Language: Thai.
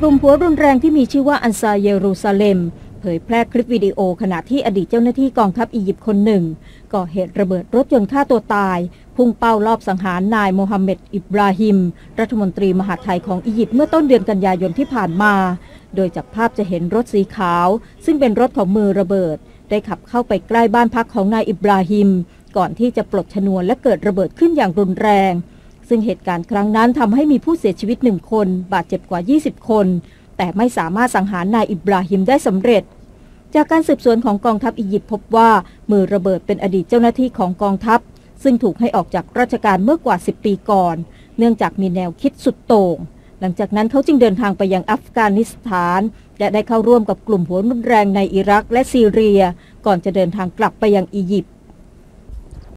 กลุ่มหัวรุนแรงที่มีชื่อว่าอันซาเยรูซาเล็มเผยแพร่คลิปวิดีโอขณะที่อดีตเจ้าหน้าที่กองทัพอียิปต์คนหนึ่ง ก่อเหตุระเบิดรถยนต์ฆ่าตัวตาย พุ่งเป้ารอบสังหารนายโมฮัมเหม็ดอิบราฮิม รัฐมนตรีมหาดไทยของอียิปต์เมื่อต้นเดือนกันยายนที่ผ่านมา โดยจากภาพจะเห็นรถสีขาว ซึ่งเป็นรถของมือระเบิด ได้ขับเข้าไปใกล้บ้านพักของนายอิบราฮิม ก่อนที่จะปลดชนวนและเกิดระเบิดขึ้นอย่างรุนแรง ซึ่งเหตุการณ์ครั้งนั้นทำให้มีผู้เสียชีวิตหนึ่งคน บาดเจ็บกว่า 20 คน แต่ไม่สามารถสังหารนายอิบราฮิมได้สำเร็จ จากการสืบสวนของกองทัพอียิปต์พบว่ามือระเบิดเป็นอดีตเจ้าหน้าที่ของกองทัพ ซึ่งถูกให้ออกจากราชการเมื่อกว่า 10 ปีก่อน เนื่องจากมีแนวคิดสุดโต่งหลังจากนั้นเขาจึงเดินทางไปยังอัฟกานิสถาน และได้เข้าร่วมกับกลุ่มหัวรุนแรงในอิรักและซีเรีย ก่อนจะเดินทางกลับไปยังอียิปต์